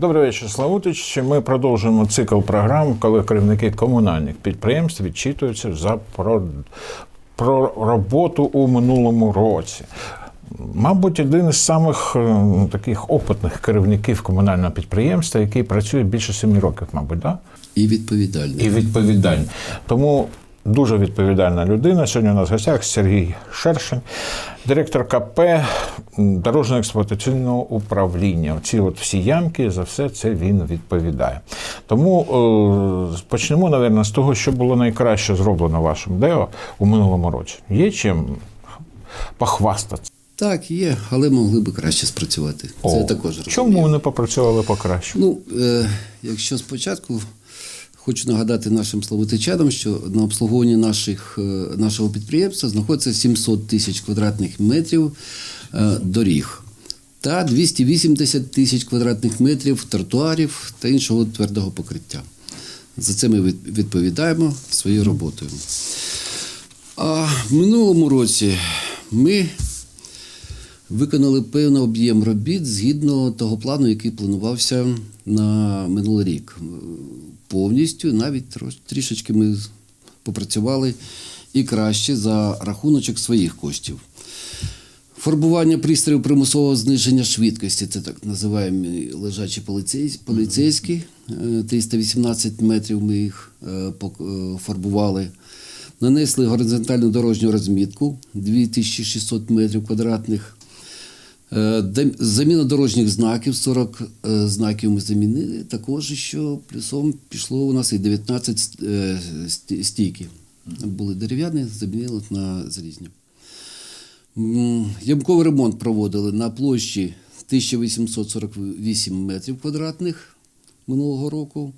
Добрий вечір, Славутич. Ми продовжуємо цикл програм, коли керівники комунальних підприємств відчитуються за про, про роботу у минулому році. Мабуть, один із самих е, таких опитних керівників комунального підприємства, який працює більше семи років, мабуть, да? І відповідальний. і відповідальний. Тому дуже відповідальна людина. Сьогодні у нас в гостях Сергій Шершень, директор КП дорожньо-експлуатаційного управління. Оці от всі ямки за все це він відповідає. Тому е, почнемо, напевно, з того, що було найкраще зроблено вашим ДЕО у минулому році. Є чим похвастатися? Так, є, але могли би краще спрацювати. О, я також розумію. Чому не попрацювали покраще? Ну, е, якщо спочатку хочу нагадати нашим славутичанам, що на обслуговуванні наших, е, нашого підприємства знаходиться 700 тисяч квадратних метрів е, доріг та 280 тисяч квадратних метрів тротуарів та іншого твердого покриття. За це ми відповідаємо своєю роботою. А в минулому році ми виконали певний об'єм робіт згідно того плану, який планувався на минулий рік. Повністю, навіть трішечки ми попрацювали і краще за рахуночок своїх коштів. Фарбування пристроїв примусового зниження швидкості, це так називаємо лежачі поліцейсь- поліцейські, е, 318 метрів ми їх е, е, фарбували. Нанесли горизонтальну дорожню розмітку 2600 метрів квадратних. Е, Заміна дорожніх знаків, 40 е, знаків ми замінили. Також що плюсом пішло у нас і 19 е, сті- стійки. Були дерев'яні, замінили на залізні. Ямковий ремонт проводили на площі 1848 метрів квадратних минулого року.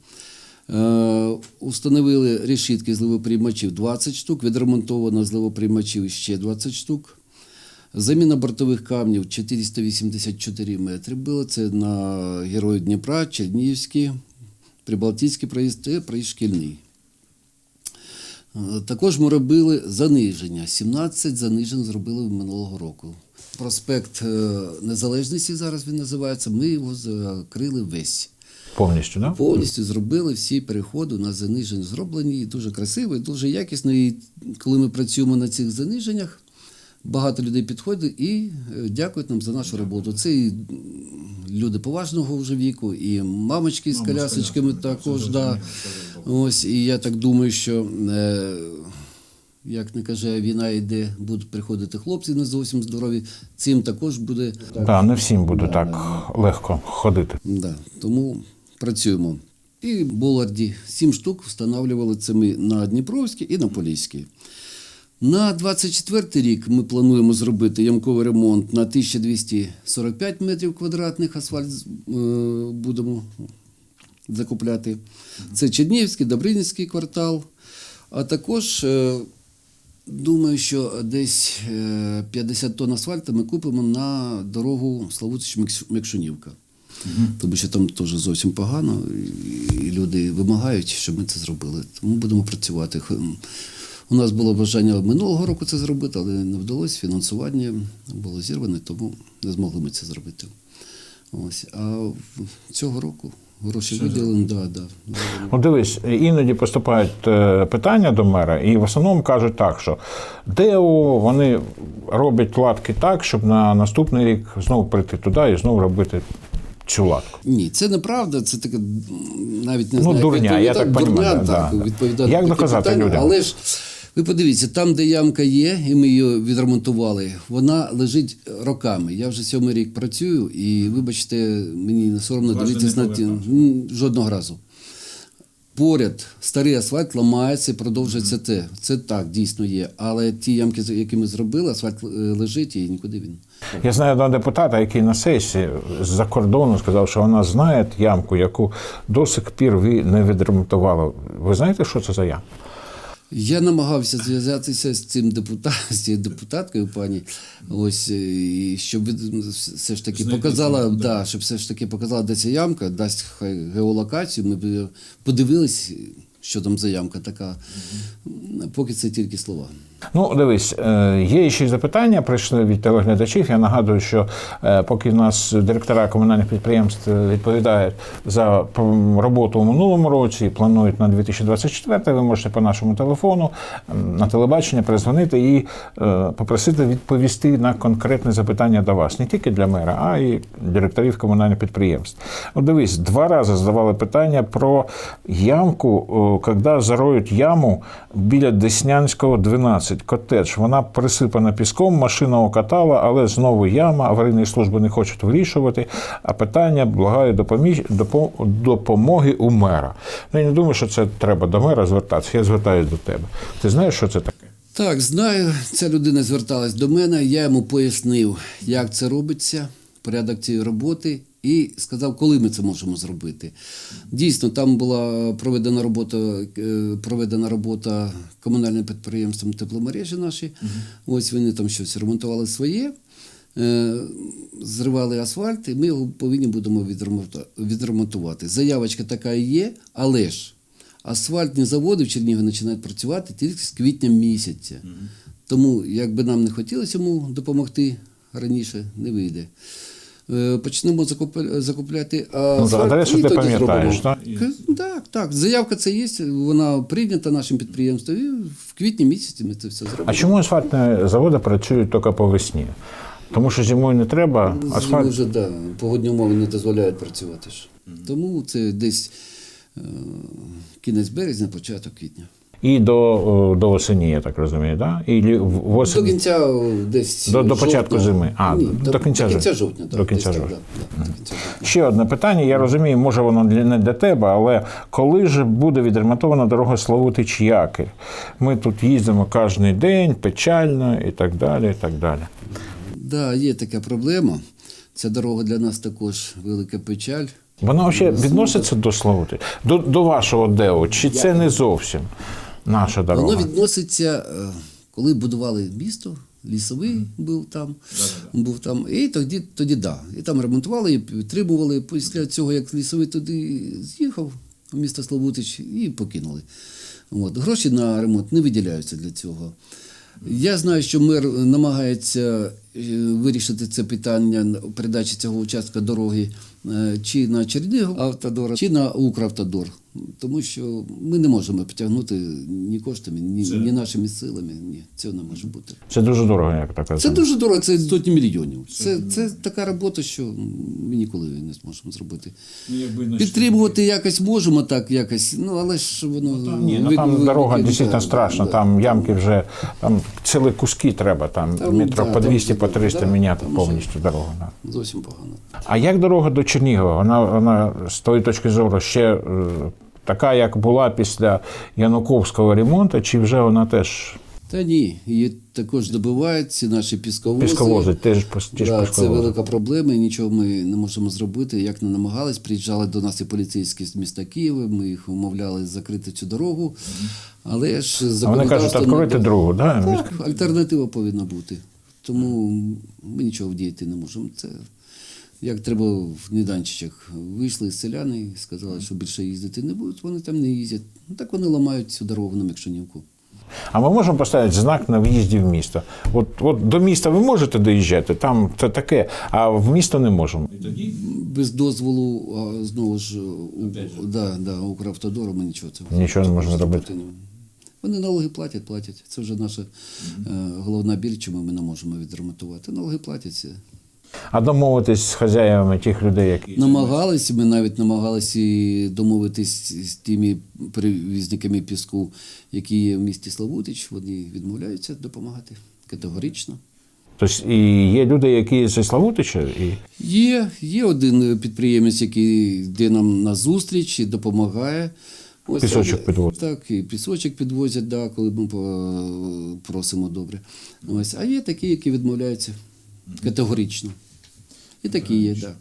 Установили решітки зливоприймачів 20 штук, відремонтовано зливоприймачів ще 20 штук. Заміна бортових камнів 484 метри було. Це на Герої Дніпра, Чернігівський, Прибалтійський проїзд і проїзд шкільний. Е, Також ми робили заниження. 17 занижень зробили минулого року. Проспект е, Незалежності зараз він називається. Ми його закрили весь. Повністю, да? Повністю зробили всі переходи на заниження зроблені і дуже красиво, і дуже якісно. І коли ми працюємо на цих заниженнях, багато людей підходять і е, дякують нам за нашу роботу. Це і люди поважного вже віку, і мамочки з колясочками також. Да. Ось, і я так думаю, що. Е, як не каже, війна йде, будуть приходити хлопці не зовсім здорові. Цим також буде Да, не всім буде так легко ходити. Да, тому працюємо. І Боларді сім штук встановлювали це ми на Дніпровській і на Поліській. На 24 рік ми плануємо зробити ямковий ремонт на 1245 метрів квадратних асфальт е, будемо закупляти. Це Чернігівський, Добринівський квартал. А також е, думаю, що десь е, 50 тонн асфальту ми купимо на дорогу Славутич-Мекшунівка. Тому що там теж зовсім погано, і люди вимагають, щоб ми це зробили. Тому будемо працювати. У нас було бажання минулого року це зробити, але не вдалося. Фінансування було зірване, тому не змогли ми це зробити. Ось. А цього року гроші виділені, да, да. Ну, дивись, іноді поступають е, питання до мера, і в основному кажуть так, що ДЕО вони роблять латки так, щоб на наступний рік знову прийти туди і знову робити цю латку. Ні, це неправда, це таке навіть не Ну, знаю. дурня, я відповідати. так дурня, понімаю, так, да. відповідати Як доказати питання. людям? Але ж ви подивіться, там, де ямка є, і ми її відремонтували, вона лежить роками. Я вже сьомий рік працюю, і вибачте, мені не соромно дивитися на ті жодного разу. Поряд старий асфальт ламається і продовжується те. Це так, дійсно є. Але ті ямки, які ми зробили, асфальт е, лежить і нікуди він. Я знаю одного депутата, який на сесії з-за кордону сказав, що вона знає ямку, яку до сих пір ви не відремонтували. Ви знаєте, що це за ямка? Я намагався зв'язатися з цим депутат, з цією депутаткою, пані, ось і щоб все ж таки показала, да, щоб все ж таки показала, де ця ямка, дасть хай геолокацію. Ми б подивились, що там за ямка така. Поки це тільки слова. Ну, дивись, е, є ще запитання, прийшли від телеглядачів. Я нагадую, що е, поки в нас директора комунальних підприємств відповідають за роботу у минулому році і планують на 2024, ви можете по нашому телефону на телебачення перезвонити і е, попросити відповісти на конкретне запитання до вас, не тільки для мера, а й директорів комунальних підприємств. От дивись, два рази задавали питання про ямку, коли зароють яму біля Деснянського 12, котедж. Вона присипана піском, машина окатала, але знову яма, аварійні служби не хочуть вирішувати, а питання благає допомоги у мера. Ну, я не думаю, що це треба до мера звертатися, я звертаюся до тебе. Ти знаєш, що це таке? Так, знаю, ця людина зверталась до мене, я йому пояснив, як це робиться, порядок цієї роботи, і сказав, коли ми це можемо зробити. Дійсно, там була проведена робота, е, проведена робота комунальним підприємством тепломережі наші. Ось вони там щось ремонтували своє. е, Зривали асфальт, і ми його повинні будемо відремонтувати. Заявочка така і є, але ж асфальтні заводи в Чернігові починають працювати тільки з квітня місяця. Тому, як би нам не хотілося йому допомогти раніше, не вийде. Е, Почнемо закуп- закупляти Ну, асфальт, адресу і ти тоді пам'ятаєш, зробимо. К- Так, так. Заявка це є, вона прийнята нашим підприємством. І в квітні місяці ми це все зробимо. А чому асфальтні заводи працюють тільки по весні? Тому що зимою не треба, Зимою асфальт вже да, погодні умови не дозволяють працювати ж. Тому це десь е, кінець березня, початок квітня. І до, до осені, я так розумію, да? І в- До кінця десь До- до жовтня. початку зими. А, Ні, до кінця до кінця жовтня. До кінця жовтня. да, да, до кінця жовтня. Ще одне питання. Я розумію, може воно не для тебе, але коли ж буде відремонтована дорога Славутич Якір? Ми тут їздимо кожен день, печально і так далі. і так далі. Да, є така проблема. Ця дорога для нас також велика печаль. Вона взагалі відноситься до Славути, до, до вашого ДЕО, чи це не зовсім наша дорога? Воно відноситься, е, коли будували місто, лісовий був там, був там, і тоді, тоді да. І там ремонтували, і підтримували. Після цього, як лісовий туди з'їхав, в місто Славутич, і покинули. От. Гроші на ремонт не виділяються для цього. Я знаю, що мер намагається е, вирішити це питання передачі цього участка дороги е, чи на Чернігів автодор, чи на Укравтодор. Тому що ми не можемо потягнути ні коштами, ні, ні нашими силами. Ні, цього не може бути. Це дуже дорого, як так Це дуже дорого, це сотні мільйонів. Це, це така робота, що ми ніколи не зможемо зробити. Підтримувати якось можемо, так якось, ну але ж воно. Ні, ну ви- там ви- дорога ви- дійсно да, страшна, да. там ямки вже, там цілі куски треба, там, Там, метро да, по там 200, по вже, 300 да, міняти там повністю дорогу. Да. Зовсім погано. А як дорога до Чернігова? Вона, вона з тої точки зору ще е, така, як була після Януковського ремонту, чи вже вона теж Та ні, її також добивають ці наші пісковози. пісковози, теж, пос- ті ж Да, це велика проблема, і нічого ми не можемо зробити. Як не намагались, приїжджали до нас і поліцейські з міста Києва. Ми їх умовляли закрити цю дорогу. Але ж А вони кажуть, відкрити було. да? Так, альтернатива повинна бути. Тому ми нічого вдіяти не можемо. Це як треба в Неданчичах. Вийшли селяни і сказали, що більше їздити не будуть, вони там не їздять. Ну, так вони ламають цю дорогу на Мекшанівку. А ми можемо поставити знак на в'їзді в місто. От, от до міста ви можете доїжджати, там це таке, а в місто не можемо. Без дозволу, а, знову ж, у, да, да, Укравтодору ми нічого цього Нічого не можна зробити робити. не. Вони налоги платять, платять. Це вже наша е, головна біль, чому ми не можемо відремонтувати. Налоги платяться. А домовитись з хазяївами тих людей, які Намагалися, ми навіть намагалися домовитись з тими перевізниками піску, які є в місті Славутич. Вони відмовляються допомагати категорично. Тобто і є люди, які зі Славутича, і Є, є один підприємець, який йде нам на зустріч і допомагає. Ось, Пісочок підвозить. Так, і пісочок підвозять, да, коли ми просимо добре. Ось. А є такі, які відмовляються категорично. І такі є, так.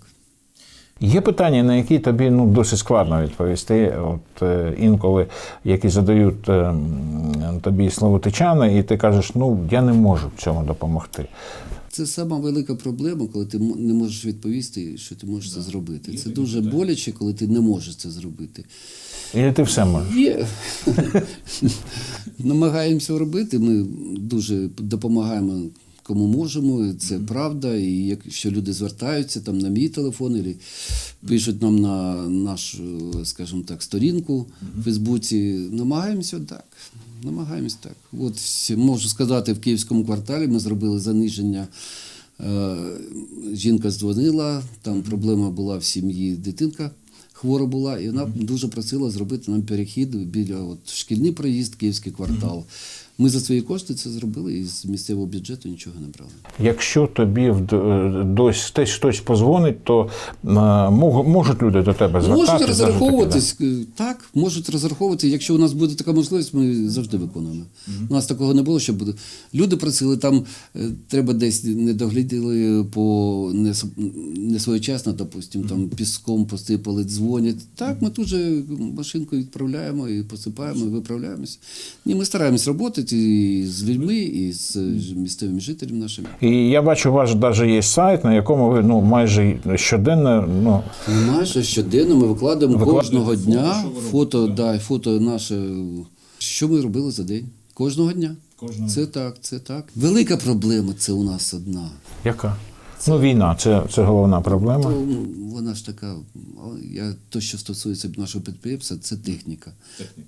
Є питання, на які тобі ну, досить складно відповісти. От е, інколи, які задають е, тобі славутичани, і ти кажеш, ну я не можу в цьому допомогти. Це сама велика проблема, коли ти не можеш відповісти, що ти можеш це зробити. Це дуже боляче, коли ти не можеш це зробити. І ти все можеш. Є. Намагаємося робити. Ми дуже допомагаємо кому можемо. Це правда. І якщо люди звертаються там на мій телефон, або пишуть нам на нашу, скажімо так, сторінку в Фейсбуці, намагаємося так. Намагаємось так. От можу сказати, в київському кварталі ми зробили заниження. Е, Жінка дзвонила, там проблема була в сім'ї, дитинка хвора була, і вона дуже просила зробити нам перехід біля от, шкільний проїзд, київський квартал. Ми за свої кошти це зробили і з місцевого бюджету нічого не брали. Якщо тобі вд- дось хтось хтось позвонить, то е, можуть люди до тебе звертатися. Можуть розраховуватись, е, так, можуть розраховувати. Якщо у нас буде така можливість, ми завжди виконуємо. У нас такого не було, буде. Люди просили, там е, треба десь не догляділи по не, не своєчасно, допустим, там піском посипали, дзвонять. Так, ми тут же машинку відправляємо і посипаємо, і виправляємося. Ні, ми стараємось роботи і з людьми, і з місцевими жителями нашими. І я бачу, у вас навіть є сайт, на якому ви ну майже щоденно ну Майже щоденно ми викладаємо Викладаєте кожного фото, дня фото, да, фото наше, що ми робили за день. Кожного дня. Кожного це так, це так. Велика проблема це у нас одна. яка? Ну, війна це, це головна проблема. То, ну, вона ж така, я, то, що стосується нашого підприємства, це техніка.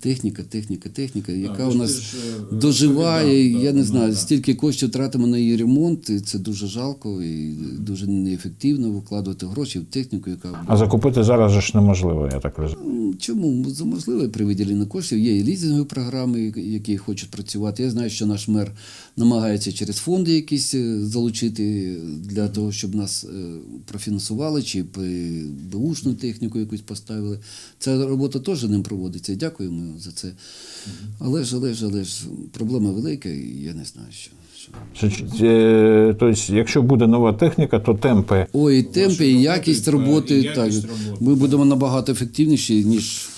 Техніка, техніка, техніка, яка у нас доживає. Я не знаю, стільки коштів тратимо на її ремонт, і це дуже жалко і дуже неефективно викладувати гроші в техніку, яка А закупити зараз ж неможливо, я так розумію. Ну, Чому можливо при виділенні коштів? Є і лізингові програми, які хочуть працювати. Я знаю, що наш мер намагається через фонди якісь е, залучити для того, щоб нас е, профінансували чи беушну техніку якусь поставили. Ця робота теж ним проводиться. Дякуємо за це. Але ж, але ж, але ж проблема велика, і я не знаю, що. Тобто, якщо буде нова техніка, то темпи Ой, і темпи, і якість роботи. і якість так, роботи. Ми будемо набагато ефективніші, ніж,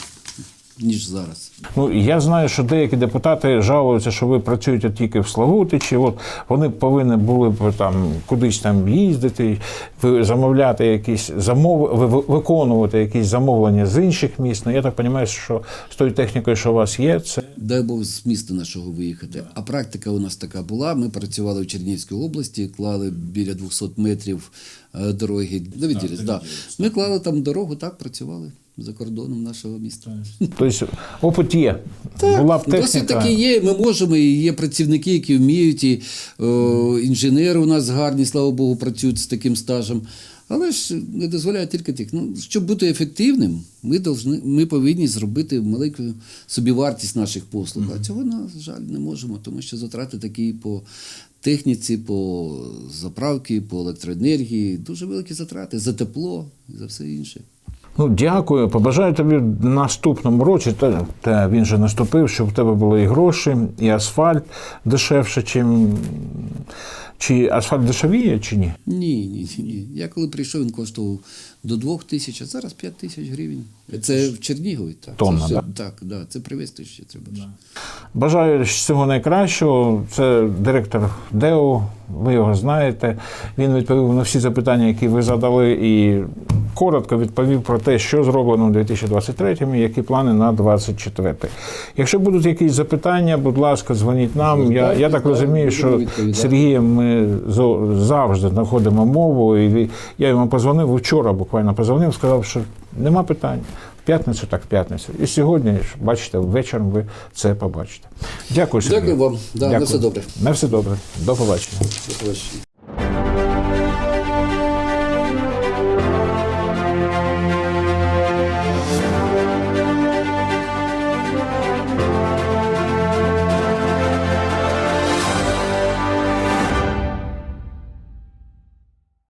ніж зараз. Ну, я знаю, що деякі депутати жалуються, що ви працюєте тільки в Славутичі. От вони повинні були б там кудись там їздити, замовляти якісь замов... ви- ви- виконувати якісь замовлення з інших міст. Ну, я так розумію, що з тою технікою, що у вас є, це Дай Бог з міста нашого виїхати. А практика у нас така була. Ми працювали в Чернігівській області, клали біля 200 метрів е, дороги. Довіділись, да. Ми клали там дорогу, так працювали за кордоном нашого міста. тобто, опит є. Була б техніка. Досить таки є. Ми можемо, і є працівники, які вміють, і о, інженери у нас гарні, слава Богу, працюють з таким стажем. Але ж не дозволяє тільки тих. Ну, щоб бути ефективним, ми, должны, ми повинні зробити маленьку собівартість наших послуг. А цього, на жаль, не можемо, тому що затрати такі по техніці, по заправки, по електроенергії, дуже великі затрати за тепло і за все інше. Ну, дякую. Побажаю тобі в наступному році, та, та він же наступив, щоб в тебе були і гроші, і асфальт дешевше, чим. Чи асфальт дешевіє, чи ні? Ні, ні, ні. Я коли прийшов, він коштував до двох тисяч, а зараз п'ять тисяч гривень. Це в Чернігові, так. Тонна, це все, да? Так, да, це привезти ще треба. Бажаю всього найкращого. Це директор ДЕО, ви його знаєте. Він відповів на всі запитання, які ви задали, і коротко відповів про те, що зроблено у 2023 і які плани на 2024. Якщо будуть якісь запитання, будь ласка, дзвоніть нам. Я, я так розумію, що з Сергієм ми завжди знаходимо мову. І я йому позвонив вчора, буквально позвонив, сказав, що нема питань. П'ятницю, так в п'ятницю. І сьогодні, бачите, ввечері ви це побачите. Дякую, Сергій. Дякую вам. Да, на все добре. На все добре. До побачення. До побачення.